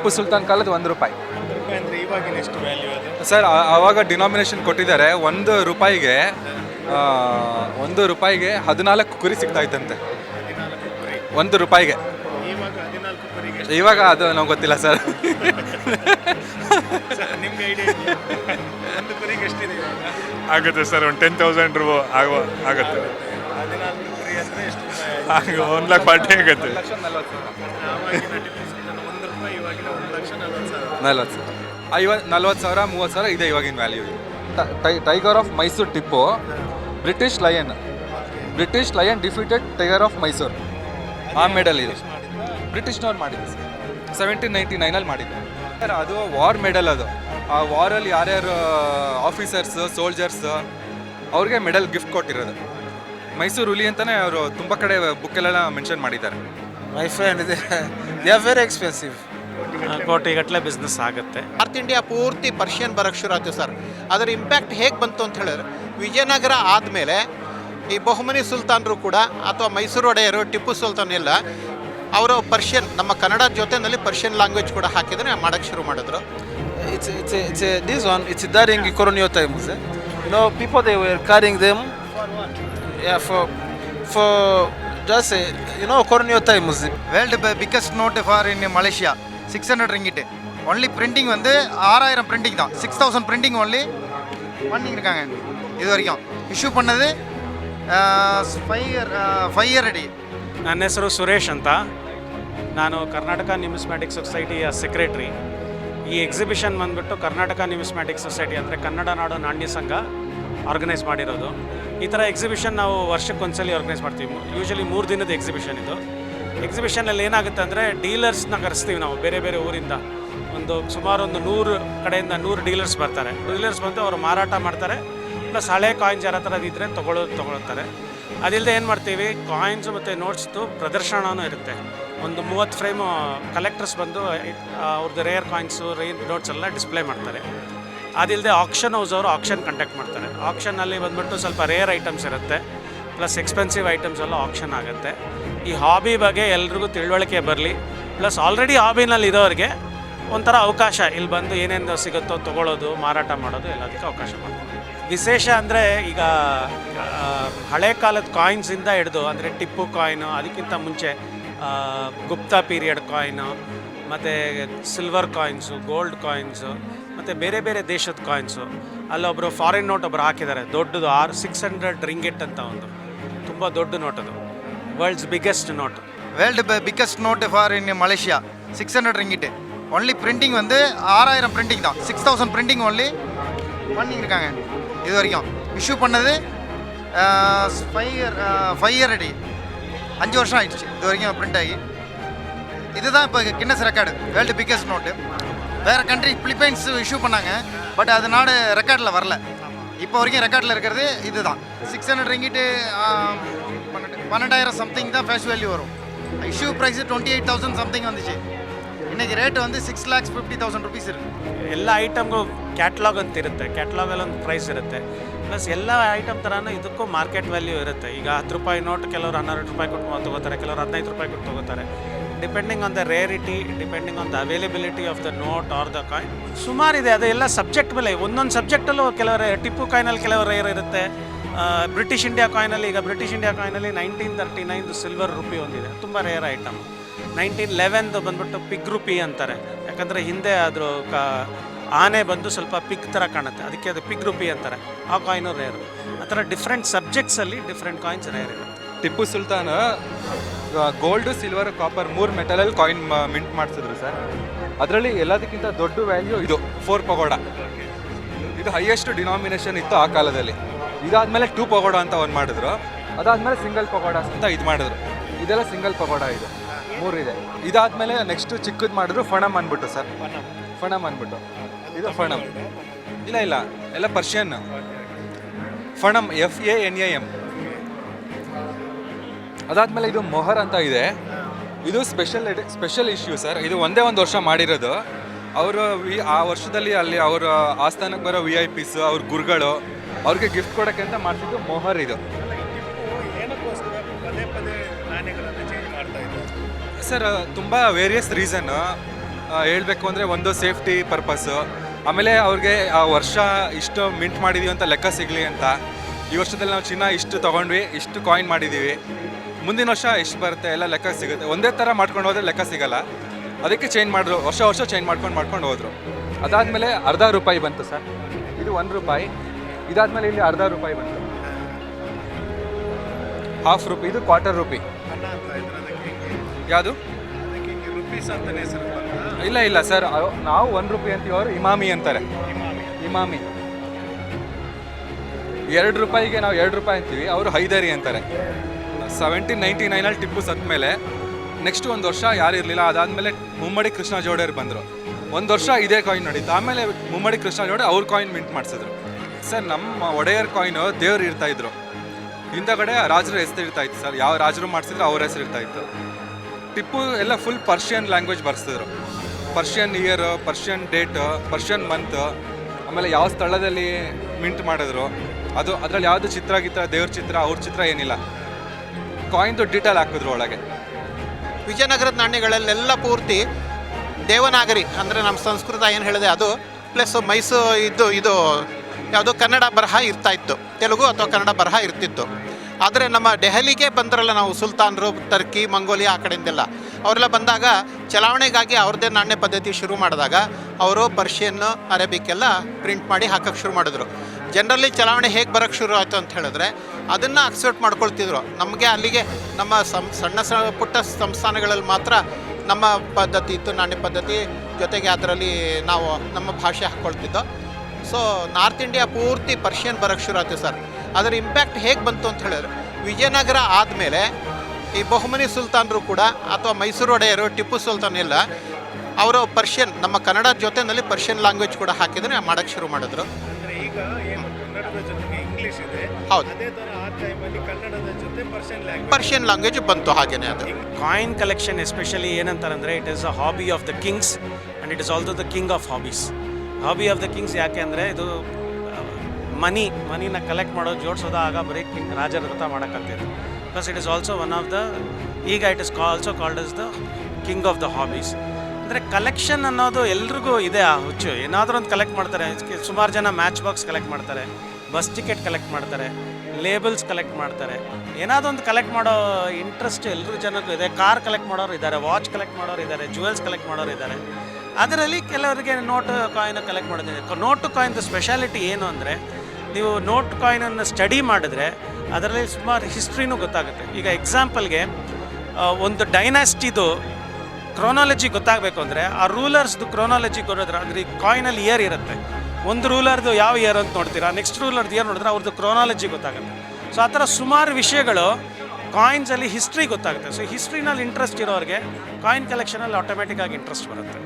ಟಿಪ್ಪು ಸುಲ್ತಾನ್ ಕಾಲದ ಒಂದು ರೂಪಾಯಿ. ಒಂದು ರೂಪಾಯಿ ಅಂದರೆ ಇವಾಗಿನ ಎಷ್ಟು ವ್ಯಾಲ್ಯೂ ಅದು? ಸರ್ ಅವಾಗ ಆವಾಗ ಡಿನಾಮಿನೇಷನ್ ಕೊಟ್ಟಿದ್ದಾರೆ ಒಂದು ರೂಪಾಯಿಗೆ ಆ, ಒಂದು ರೂಪಾಯಿಗೆ ಹದಿನಾಲ್ಕು ಕುರಿ ಸಿಗ್ತಾ ಇತ್ತಂತೆ ಹದಿನಾಲ್ಕು ಕುರಿ. ಒಂದು ರೂಪಾಯಿಗೆ. ಇವಾಗ ಹದಿನಾಲ್ಕು ಕುರಿಗೆ ಇವಾಗ ಅದು ನಮ್ಗೆ ಗೊತ್ತಿಲ್ಲ ಸರ್. ಸರ್ ನಿಮ್ಗೆ ಐಡಿಯಾ ಇದೆಯಾ? ಒಂದು ಕುರಿಗೆ ಎಷ್ಟಿದೆ ಇವಾಗ? ಆಗುತ್ತೆ ಸರ್ ಒಂದು ಟೆನ್ ತೌಸಂಡ್ ರೂ ಆಗುವ ಆಗುತ್ತೆ. ಹದಿನಾಲ್ಕು ಕುರಿ ಅಂದರೆ ಎಷ್ಟು? ರೂಪಾಯಿ ಆಯ್ತು? ಆಗ ಒಂದು ಲಕ್ಷ ಪಾರ್ಟಿ ಆಗುತ್ತೆ ಆವಾಗಿನ ಟಿಪ್ಪು ಸುಲ್ತಾನ್ ಒಂದು ರೂಪಾಯಿ ಇವಾಗಿನ ಒಂದು ಲಕ್ಷ ನಲ್ವತ್ತು ಸಾವಿರ. ಐವತ್ತು ನಲ್ವತ್ತು ಸಾವಿರ ಮೂವತ್ತು ಸಾವಿರ ಇದೆ ಇವಾಗಿನ value tiger of Mysore Tipu British lion. British lion defeated tiger of Mysore. ಆ ಮೆಡಲ್ ಇದು. ಬ್ರಿಟಿಷ್ನವ್ರು ಮಾಡಿದ್ದು. ಸರ್ ಸೆವೆಂಟೀನ್ ನೈಂಟಿ ನೈನಲ್ಲಿ ಮಾಡಿದ್ದು. ಸರ್ ಅದು ವಾರ್ ಮೆಡಲ್ ಅದು. ಆ ವಾರಲ್ಲಿ ಯಾರ್ಯಾರು ಆಫೀಸರ್ಸ್ ಸೋಲ್ಜರ್ಸ್ ಅವ್ರಿಗೆ ಮೆಡಲ್ ಗಿಫ್ಟ್ ಕೊಟ್ಟಿರೋದು. ಮೈಸೂರು ಹುಲಿ ಅಂತಲೇ ಅವರು ತುಂಬ ಕಡೆ ಬುಕ್ಕೆಲ್ಲ ಮೆನ್ಷನ್ ಮಾಡಿದ್ದಾರೆ. ಮೈಸೂರು ಏನಿದೆ ದೇ ಆರ್ ವೆರಿ ಎಕ್ಸ್ಪೆನ್ಸಿವ್ ಕೋಟಿಗಟ್ಟಲೆ ಬಿಸ್ನೆಸ್ ಆಗುತ್ತೆ. ನಾರ್ತ್ ಇಂಡಿಯಾ ಪೂರ್ತಿ ಪರ್ಷಿಯನ್ ಬರೋಕ್ಕೆ ಶುರು ಆಯ್ತು ಸರ್ ಅದರ ಇಂಪ್ಯಾಕ್ಟ್ ಹೇಗೆ ಬಂತು ಅಂತ ಹೇಳಿದ್ರೆ ವಿಜಯನಗರ ಆದಮೇಲೆ ಈ ಬಹುಮನಿ ಸುಲ್ತಾನರು ಕೂಡ ಅಥವಾ ಮೈಸೂರು ಒಡೆಯರು ಟಿಪ್ಪು ಸುಲ್ತಾನ್ ಎಲ್ಲ ಅವರು ಪರ್ಷಿಯನ್ ನಮ್ಮ ಕನ್ನಡ ಜೊತೆನಲ್ಲಿ ಪರ್ಷಿಯನ್ ಲ್ಯಾಂಗ್ವೇಜ್ ಕೂಡ ಹಾಕಿದರೆ ಮಾಡಕ್ಕೆ ಶುರು ಮಾಡಿದ್ರು. It's it's it's this one it's during colonial times you know people they were carrying them for for just you know colonial times world biggest note for in malaysia. six hundred ringgit only printing வந்து ஆறாயிரம் printing தான் six thousand printing only பண்ணியிருக்காங்க இது வரைக்கும் issue பண்ணது five year five year அடி ನನ್ನ ಹೆಸರು ಸುರೇಶ್ ಅಂತ ನಾನು ಕರ್ನಾಟಕ ನ್ಯೂಮಿಸ್ಮ್ಯಾಟಿಕ್ ಸೊಸೈಟಿಯ ಸೆಕ್ರೆಟ್ರಿ ಈ ಎಕ್ಸಿಬಿಷನ್ ಬಂದ್ಬಿಟ್ಟು ಕರ್ನಾಟಕ ನ್ಯೂಮಿಸ್ಮ್ಯಾಟಿಕ್ ಸೊಸೈಟಿ ಅಂದರೆ ಕನ್ನಡ ನಾಡು ನಾಣ್ಯ ಸಂಘ ಆರ್ಗನೈಸ್ ಮಾಡಿರೋದು ಈ ಥರ ಎಕ್ಸಿಬಿಷನ್ ನಾವು ವರ್ಷಕ್ಕೊಂದ್ಸಲಿ ಆರ್ಗನೈಸ್ ಮಾಡ್ತೀವಿ ಯೂಶಲಿ ಮೂರು ದಿನದ ಎಕ್ಸಿಬಿಷನ್ ಇದು ಎಕ್ಸಿಬಿಷನಲ್ಲಿ ಏನಾಗುತ್ತೆ ಅಂದರೆ ಡೀಲರ್ಸ್ನ ಕರೆಸ್ತೀವಿ ನಾವು, ಬೇರೆ ಬೇರೆ ಊರಿಂದ. ಒಂದು ಸುಮಾರು ಒಂದು ನೂರು ಕಡೆಯಿಂದ ನೂರು ಡೀಲರ್ಸ್ ಬರ್ತಾರೆ. ಡೀಲರ್ಸ್ ಬಂದು ಅವರು ಮಾರಾಟ ಮಾಡ್ತಾರೆ, ಪ್ಲಸ್ ಹಳೆ ಕಾಯಿನ್ಸ್ ಯಾರ ಥರದ್ದು ಇದ್ದರೆ ತೊಗೊಳ್ಳೋದು ತೊಗೊಳ್ತಾರೆ. ಅದಿಲ್ಲದೆ ಏನು ಮಾಡ್ತೀವಿ ಕಾಯಿನ್ಸ್ ಮತ್ತು ನೋಟ್ಸ್ದು ಪ್ರದರ್ಶನವೂ ಇರುತ್ತೆ. ಒಂದು ಮೂವತ್ತು ಫ್ರೇಮು ಕಲೆಕ್ಟರ್ಸ್ ಬಂದು ಅವ್ರದ್ದು ರೇರ್ ಕಾಯಿನ್ಸು ರೇ ನೋಟ್ಸ್ ಎಲ್ಲ ಡಿಸ್ಪ್ಲೇ ಮಾಡ್ತಾರೆ. ಅದಿಲ್ಲದೆ ಆಕ್ಷನ್ ಹೌಸ್ ಅವರು ಆಕ್ಷನ್ ಕಂಡಕ್ಟ್ ಮಾಡ್ತಾರೆ. ಆಕ್ಷನ್ನಲ್ಲಿ ಬಂದ್ಬಿಟ್ಟು ಸ್ವಲ್ಪ ರೇರ್ ಐಟಮ್ಸ್ ಇರುತ್ತೆ, ಪ್ಲಸ್ ಎಕ್ಸ್ಪೆನ್ಸಿವ್ ಐಟಮ್ಸ್ ಎಲ್ಲ ಆಕ್ಷನ್ ಆಗುತ್ತೆ. ಈ ಹಾಬಿ ಬಗ್ಗೆ ಎಲ್ರಿಗೂ ತಿಳುವಳಿಕೆ ಬರಲಿ. ಪ್ಲಸ್ ಆಲ್ರೆಡಿ ಹಾಬಿನಲ್ಲಿ ಇರೋರಿಗೆ ಒಂಥರ ಅವಕಾಶ. ಇಲ್ಲಿ ಬಂದು ಏನೇನು ಸಿಗುತ್ತೋ ತೊಗೊಳ್ಳೋದು ಮಾರಾಟ ಮಾಡೋದು ಎಲ್ಲದಕ್ಕೆ ಅವಕಾಶ ಮಾಡೋದು ವಿಶೇಷ ಅಂದರೆ ಈಗ ಹಳೆ ಕಾಲದ ಕಾಯಿನ್ಸಿಂದ ಹಿಡಿದು, ಅಂದರೆ ಟಿಪ್ಪು ಕಾಯಿನು ಅದಕ್ಕಿಂತ ಮುಂಚೆ ಗುಪ್ತಾ ಪೀರಿಯಡ್ ಕಾಯಿನು ಮತ್ತು ಸಿಲ್ವರ್ ಕಾಯಿನ್ಸು ಗೋಲ್ಡ್ ಕಾಯಿನ್ಸು ಮತ್ತು ಬೇರೆ ಬೇರೆ ದೇಶದ ಕಾಯಿನ್ಸು ಅಲ್ಲೊಬ್ಬರು ಫಾರಿನ್ ನೋಟ್ ಒಬ್ಬರು ಹಾಕಿದ್ದಾರೆ ದೊಡ್ಡದು ಆರು ಸಿಕ್ಸ್ ಹಂಡ್ರೆಡ್ ರಿಂಗೆಟ್ ಅಂತ ಒಂದು. ತುಂಬ ದೊಡ್ಡ note world's biggest note world biggest note for in Malaysia six hundred ringgit only printing வந்து ஆறாயிரம் பிரிண்டிங் தான். சிக்ஸ் தௌசண்ட் பிரிண்டிங் ஒன்லி பண்ணியிருக்காங்க இது வரைக்கும். இஷ்யூ பண்ணது ஃபைவ் இயர் ஃபைவ் இயர் அடி. அஞ்சு வருஷம் ஆயிடுச்சு. இது வரைக்கும் பிரிண்ட் ஆகி. இதுதான் இப்போ Guinness record world biggest note வேறு கண்ட்ரி பிலிப்பைன்ஸ் இஷ்யூ பண்ணாங்க. பட் அது நாடு ரெக்கார்டில் வரல. இப்போ வரைக்கும் ரெக்கார்டில் இருக்கிறது இது தான் சிக்ஸ் ஹண்ட்ரட் ரிங்கிட்டு பன்னெண்டாயிரம் சம்திங் தான் ஃபேஸ் வேல்யூ வரும் issue price twenty eight thousand something வந்துச்சு இன்னைக்கு ரேட் வந்து six lakhs fifty thousand rupees இருக்குது ಎಲ್ಲ ಐಟಮ್ಗೂ ಕ್ಯಾಟ್ಲಾಗ್ ಅಂತ ಇರುತ್ತೆ ಕ್ಯಾಟ್ಲಾಗಲ್ಲಿ ಒಂದು ಪ್ರೈಸ್ ಇರುತ್ತೆ ಪ್ಲಸ್ ಎಲ್ಲ ಐಟಮ್ ಥರನೂ ಇದಕ್ಕೂ ಮಾರ್ಕೆಟ್ ವ್ಯಾಲ್ಯೂ ಇರುತ್ತೆ ಈಗ ಹತ್ತು ರೂಪಾಯಿ ನೋಟ್ ಕೆಲವರು ಹನ್ನೆರಡು ರೂಪಾಯಿ ಕೊಟ್ಟು ತೊಗೋತಾರೆ ಕೆಲವರು ಹದಿನೈದು ರೂಪಾಯಿ ಕೊಟ್ಟು ತೊಗೋತಾರೆ depending on the rarity depending on the availability of the note or the coin ಸುಮಾರಿದೆ ಅದು ಎಲ್ಲ ಸಬ್ಜೆಕ್ಟ್ ಮೇಲೆ ಒಂದೊಂದು ಸಬ್ಜೆಕ್ಟಲ್ಲೂ ಕೆಲವರು ಟಿಪ್ಪು ಕಾಯಿನಲ್ಲಿ ಕೆಲವು ರೇರ್ ಇರುತ್ತೆ ಬ್ರಿಟಿಷ್ ಇಂಡಿಯಾ ಕಾಯಿನಲ್ಲಿ, ಈಗ ಬ್ರಿಟಿಷ್ ಇಂಡಿಯಾ ಕಾಯಿನಲ್ಲಿ ನೈನ್ಟೀನ್ ತರ್ಟಿ ನೈನ್ದು ಸಿಲ್ವರ್ ರುಪಿ ಒಂದಿದೆ. ತುಂಬ ರೇರ್ ಐಟಮ್ ನೈನ್ಟೀನ್ ಲೆವೆನ್ದು ಬಂದ್ಬಿಟ್ಟು ಪಿಗ್ ರುಪಿ ಅಂತಾರೆ. ಯಾಕಂದರೆ ಹಿಂದೆ ಅದ್ರ ಕ, ಆನೆ ಬಂದು ಸ್ವಲ್ಪ ಪಿಗ್ ಥರ ಕಾಣುತ್ತೆ. ಅದಕ್ಕೆ ಅದು ಪಿಗ್ ರುಪಿ ಅಂತಾರೆ. ಆ ಕಾಯಿನು ರೇರ್ ಆ ಥರ ಡಿಫ್ರೆಂಟ್ ಸಬ್ಜೆಕ್ಟ್ಸಲ್ಲಿ ಡಿಫ್ರೆಂಟ್ ಕಾಯಿನ್ಸ್ ರೇರ್ ಇರುತ್ತೆ. Tipu Sultan gold silver copper ಮೂರು ಮೆಟಲಲ್ಲಿ ಕಾಯಿನ್ ಮಿಂಟ್ ಮಾಡಿಸಿದ್ರು ಸರ್. ಅದರಲ್ಲಿ ಎಲ್ಲದಕ್ಕಿಂತ ದೊಡ್ಡ ವ್ಯಾಲ್ಯೂ ಇದು ಫೋರ್ ಪಗೋಡ ಇದು ಹೈಯೆಸ್ಟ್ ಡಿನಾಮಿನೇಷನ್ ಇತ್ತು ಆ ಕಾಲದಲ್ಲಿ. ಇದಾದ್ಮೇಲೆ ಟೂ ಪಗೋಡ ಅಂತ ಒಂದು ಮಾಡಿದ್ರು. ಅದಾದ್ಮೇಲೆ ಸಿಂಗಲ್ ಪಗೋಡ ಅಂತ ಇದು ಮಾಡಿದ್ರು. ಇದೆಲ್ಲ ಸಿಂಗಲ್ ಪಗೋಡ ಇದು. ಮೂರಿದೆ. ಇದಾದ್ಮೇಲೆ ನೆಕ್ಸ್ಟ್ ಚಿಕ್ಕದು ಮಾಡಿದ್ರು ಫಣಮ್ ಅನ್ಬಿಟ್ಟು ಸರ್. ಫಣಮ್ ಅಂದ್ಬಿಟ್ಟು. ಇದು ಫಣಮ್ ಇಲ್ಲ ಇಲ್ಲ. ಎಲ್ಲ Persian. Fanam F A N A M ಅದಾದ್ಮೇಲೆ ಇದು ಮೊಹರ್ ಅಂತ ಇದೆ. ಇದು ಸ್ಪೆಷಲ್ ಸ್ಪೆಷಲ್ ಇಶ್ಯೂ ಸರ್. ಇದು ಒಂದೇ ಒಂದು ವರ್ಷ ಮಾಡಿರೋದು. ಅವರು ವಿ ಆ ವರ್ಷದಲ್ಲಿ ಅಲ್ಲಿ ಅವರ ಆಸ್ಥಾನಕ್ಕೆ ಬರೋ ವಿ ಐ ಪಿಸ್ ಅವ್ರ ಗುರುಗಳು ಅವ್ರಿಗೆ ಗಿಫ್ಟ್ ಕೊಡೋಕ್ಕೆ ಅಂತ ಮಾಡಿಸಿದ್ದು ಮೊಹರ್ ಇದು. ಪದೇ ಪದೇ ನಾಣ್ಯಗಳನ್ನು ಚೇಂಜ್ ಮಾಡ್ತಾ ಸರ್ ತುಂಬ ವೇರಿಯಸ್ ರೀಸನ್ ಹೇಳಬೇಕು ಅಂದರೆ ಒಂದು ಸೇಫ್ಟಿ ಪರ್ಪಸ್ಸು ಆಮೇಲೆ ಅವ್ರಿಗೆ, ಆ, ವರ್ಷ ಇಷ್ಟು ಮಿಂಟ್ ಮಾಡಿದೀವಿ ಅಂತ ಲೆಕ್ಕ ಸಿಗಲಿ ಅಂತ. ಈ ವರ್ಷದಲ್ಲಿ ನಾವು ಚಿನ್ನ ಇಷ್ಟು ತೊಗೊಂಡ್ವಿ, ಇಷ್ಟು ಕಾಯಿನ್ ಮಾಡಿದ್ದೀವಿ ಮುಂದಿನ ವರ್ಷ ಎಷ್ಟು ಬರುತ್ತೆ, ಎಲ್ಲ ಲೆಕ್ಕ ಸಿಗುತ್ತೆ. ಒಂದೇ ಥರ ಮಾಡ್ಕೊಂಡು ಹೋದರೆ ಲೆಕ್ಕ ಸಿಗಲ್ಲ. ಅದಕ್ಕೆ ಚೇಂಜ್ ಮಾಡಿದ್ರು, ವರ್ಷ ವರ್ಷ ಚೇಂಜ್ ಮಾಡ್ಕೊಂಡು ಮಾಡ್ಕೊಂಡು ಹೋದರು. ಅದಾದಮೇಲೆ ಅರ್ಧ ರೂಪಾಯಿ ಬಂತು ಸರ್. ಇದು ಒಂದು ರೂಪಾಯಿ. ಇದಾದಮೇಲೆ ಇಲ್ಲಿ ಅರ್ಧ ರೂಪಾಯಿ ಬಂತು. ಹಾಫ್ ರೂಪಿ ಇದು ಕ್ವಾರ್ಟರ್ ರೂಪಿ ಯಾವುದು? ಇಲ್ಲ ಇಲ್ಲ ಸರ್ ನಾವು ಒನ್ ರೂಪಿ ಅಂತೀವಿ ಅವರು ಇಮಾಮಿ ಅಂತಾರೆ. ಇಮಾಮಿ. ಎರಡು ರೂಪಾಯಿಗೆ ನಾವು ಎರಡು ರೂಪಾಯಿ ಅಂತೀವಿ ಅವರು ಹೈದರಿ ಅಂತಾರೆ. ಸೆವೆಂಟೀನ್ ನೈಂಟಿ ನೈನಲ್ಲಿ ಟಿಪ್ಪು ಸತ್ತ ಮೇಲೆ ನೆಕ್ಸ್ಟ್ ಒಂದು ವರ್ಷ ಯಾರು ಇರಲಿಲ್ಲ ಅದಾದಮೇಲೆ ಮುಮ್ಮಡಿ ಕೃಷ್ಣ ಜೋಡೆಯವ್ರು ಬಂದರು. ಒಂದು ವರ್ಷ ಇದೇ ಕಾಯಿನ್ ನಡೀತು ಆಮೇಲೆ ಮುಮ್ಮಡಿ ಕೃಷ್ಣ ಜೋಡೆ ಅವ್ರ ಕಾಯಿನ್ ಮಿಂಟ್ ಮಾಡಿಸಿದ್ರು. ಸರ್, ನಮ್ಮ ಒಡೆಯರ್ ಕಾಯಿನು ದೇವ್ರು ಇರ್ತಾ ಇದ್ರು. ಹಿಂದಗಡೆ ರಾಜರ ಹೆಸರು ಇರ್ತಾ ಇತ್ತು ಸರ್. ಯಾವ ರಾಜರು ಮಾಡಿಸಿದ್ರು ಅವ್ರ ಹೆಸರು ಇರ್ತಾ ಇತ್ತು. ಟಿಪ್ಪು ಎಲ್ಲ full Persian language ಬರೆಸಿದ್ರು. Persian year Persian date Persian month ಆಮೇಲೆ ಯಾವ ಸ್ಥಳದಲ್ಲಿ ಮಿಂಟ್ ಮಾಡಿದ್ರು, ಅದು ಅದರಲ್ಲಿ ಯಾವುದು ಚಿತ್ರ ಗಿತ್ರ, ದೇವ್ರ ಚಿತ್ರ, ಅವ್ರ ಚಿತ್ರ ಏನಿಲ್ಲ. ಕಾಯಿನ್ದು ಡೀಟೇಲ್ ಹಾಕಿದ್ರು ಒಳಗೆ. ವಿಜಯನಗರದ ನಾಣ್ಯಗಳಲ್ಲೆಲ್ಲ ಪೂರ್ತಿ ದೇವನಾಗರಿ, ಅಂದರೆ ನಮ್ಮ ಸಂಸ್ಕೃತ ಏನು ಹೇಳಿದೆ ಅದು ಪ್ಲಸ್ ಮೈಸೂರು ಇದು ಇದು ಯಾವುದು ಕನ್ನಡ ಬರಹ ಇರ್ತಾ ಇತ್ತು. ತೆಲುಗು ಅಥವಾ ಕನ್ನಡ ಬರಹ ಇರ್ತಿತ್ತು. ಆದರೆ ನಮ್ಮ ದೆಹಲಿಗೆ ಬಂದರಲ್ಲ ನಾವು ಸುಲ್ತಾನರು, ಟರ್ಕಿ, ಮಂಗೋಲಿಯಾ ಆ ಕಡೆಯಿಂದೆಲ್ಲ. ಅವರೆಲ್ಲ ಬಂದಾಗ ಚಲಾವಣೆಗಾಗಿ ಅವ್ರದ್ದೇ ನಾಣ್ಯ ಪದ್ಧತಿ ಶುರು ಮಾಡಿದಾಗ ಅವರು ಪರ್ಷಿಯನ್ ಅರೇಬಿಕ್ ಎಲ್ಲ ಪ್ರಿಂಟ್ ಮಾಡಿ ಹಾಕಕ್ಕೆ ಶುರು ಮಾಡಿದ್ರು. ಜನರಲ್ಲಿ ಚಲಾವಣೆ ಹೇಗೆ ಬರೋಕ್ಕೆ ಶುರು ಆಯಿತು ಅಂತ ಹೇಳಿದ್ರೆ ಅದನ್ನು ಅಕ್ಸೆಪ್ಟ್ ಮಾಡ್ಕೊಳ್ತಿದ್ರು. ನಮಗೆ ಅಲ್ಲಿಗೆ ನಮ್ಮ ಸಂ, ಸಣ್ಣ ಸಣ್ಣ ಪುಟ್ಟ ಸಂಸ್ಥಾನಗಳಲ್ಲಿ ಮಾತ್ರ ನಮ್ಮ ಪದ್ಧತಿ ಇತ್ತು, ನಾಣ್ಯ ಪದ್ಧತಿ. ಜೊತೆಗೆ ಅದರಲ್ಲಿ ನಾವು ನಮ್ಮ ಭಾಷೆ ಹಾಕ್ಕೊಳ್ತಿದ್ದೋ ಸೊ ನಾರ್ತ್ ಇಂಡಿಯಾ ಪೂರ್ತಿ ಪರ್ಷಿಯನ್ ಬರೋಕ್ಕೆ ಶುರು ಆಯ್ತು ಸರ್. ಅದರ ಇಂಪ್ಯಾಕ್ಟ್ ಹೇಗೆ ಬಂತು ಅಂತ ಹೇಳಿದ್ರೆ ವಿಜಯನಗರ ಆದಮೇಲೆ ಈ ಬಹುಮನಿ ಸುಲ್ತಾನರು ಕೂಡ ಅಥವಾ ಮೈಸೂರು ಒಡೆಯರು ಟಿಪ್ಪು ಸುಲ್ತಾನ್ ಎಲ್ಲ ಅವರು ಪರ್ಷಿಯನ್ ನಮ್ಮ ಕನ್ನಡ ಜೊತೆನಲ್ಲಿ ಪರ್ಷಿಯನ್ ಲ್ಯಾಂಗ್ವೇಜ್ ಕೂಡ ಹಾಕಿದ್ರೆ ಮಾಡೋಕ್ಕೆ ಶುರು ಮಾಡಿದ್ರು. ಹೌದು. ಪರ್ಷಿಯನ್ ಲ್ಯಾಂಗ್ವೇಜ್ ಪರ್ಷಿಯನ್ ಲ್ಯಾಂಗ್ವೇಜ್ ಬಂತು ಹಾಗೇನೆ ಅದು. Coin collection especially ಏನಂತಾರಂದರೆ it is a hobby of the kings and it is also the king of hobbies hobby of the kings ಯಾಕೆ ಅಂದರೆ ಇದು ಮನಿ ಮನಿನ ಕಲೆಕ್ಟ್ ಮಾಡೋದು ಜೋಡಿಸೋದು ಆಗ ಬರೀ ಕಿಂಗ್ ರಾಜರ ವ್ರತ ಮಾಡೋಕ್ಕಾಗ್ತಿತ್ತು plus it is also one of the ಈಗ it is also called is the king of the hobbies ಅಂದರೆ ಕಲೆಕ್ಷನ್ ಅನ್ನೋದು ಎಲ್ರಿಗೂ ಇದೆ ಆ ಹುಚ್ಚು. ಏನಾದರೂ ಒಂದು ಕಲೆಕ್ಟ್ ಮಾಡ್ತಾರೆ. ಸುಮಾರು ಜನ ಮ್ಯಾಚ್ ಬಾಕ್ಸ್ ಕಲೆಕ್ಟ್ ಮಾಡ್ತಾರೆ. ಬಸ್ ಟಿಕೆಟ್ ಕಲೆಕ್ಟ್ ಮಾಡ್ತಾರೆ. ಲೇಬಲ್ಸ್ ಕಲೆಕ್ಟ್ ಮಾಡ್ತಾರೆ. ಏನಾದರೂ ಒಂದು ಕಲೆಕ್ಟ್ ಮಾಡೋ ಇಂಟ್ರೆಸ್ಟ್ ಎಲ್ಲರೂ ಜನಕ್ಕೂ ಇದೆ. ಕಾರ್ ಕಲೆಕ್ಟ್ ಮಾಡೋರು ಇದ್ದಾರೆ. ವಾಚ್ ಕಲೆಕ್ಟ್ ಮಾಡೋರು ಇದ್ದಾರೆ. ಜುವೆಲ್ಸ್ ಕಲೆಕ್ಟ್ ಮಾಡೋರು ಇದ್ದಾರೆ. ಅದರಲ್ಲಿ ಕೆಲವರಿಗೆ ನೋಟ್ ಕಾಯಿನ್ ಕಲೆಕ್ಟ್ ಮಾಡೋದಿದೆ ನೋಟು ಕಾಯಿನ್ದು ಸ್ಪೆಷಾಲಿಟಿ ಏನು ಅಂದರೆ, ನೀವು ನೋಟ್ ಕಾಯಿನನ್ನು ಸ್ಟಡಿ ಮಾಡಿದ್ರೆ ಅದರಲ್ಲಿ ಸುಮಾರು ಹಿಸ್ಟ್ರಿನೂ ಗೊತ್ತಾಗುತ್ತೆ. ಈಗ ಎಕ್ಸಾಂಪಲ್ಗೆ ಒಂದು ಡೈನಾಸ್ಟಿದು ಕ್ರೋನಾಲಜಿ ಗೊತ್ತಾಗಬೇಕು ಅಂದರೆ, ಆ ರೂಲರ್ಸ್ದು ಕ್ರೋನಾಲಜಿ ಕೊಡೋದ್ರೆ ಅಂದರೆ ಈ ಕಾಯಿನಲ್ಲಿ ಇಯರ್ ಇರುತ್ತೆ. ಒಂದು ರೂಲರ್ದು ಯಾವ ಇಯರ್ ಅಂತ ನೋಡ್ತೀರಾ ನೆಕ್ಸ್ಟ್ ರೂಲರ್ದು ಇಯರ್ ನೋಡಿದ್ರೆ ಅವ್ರದ್ದು ಕ್ರೋನಾಲಜಿ ಗೊತ್ತಾಗುತ್ತೆ. ಸೊ ಆ ಥರ ಸುಮಾರು ವಿಷಯಗಳು ಕಾಯಿನ್ಸಲ್ಲಿ ಹಿಸ್ಟ್ರಿ ಗೊತ್ತಾಗುತ್ತೆ. ಸೊ ಹಿಸ್ಟ್ರಿನಲ್ಲಿ ಇಂಟ್ರೆಸ್ಟ್ ಇರೋರಿಗೆ ಕಾಯಿನ್ ಕಲೆಕ್ಷನಲ್ಲಿ ಆಟೋಮೆಟಿಕ್ ಆಗಿ ಇಂಟ್ರೆಸ್ಟ್ ಬರುತ್ತೆ.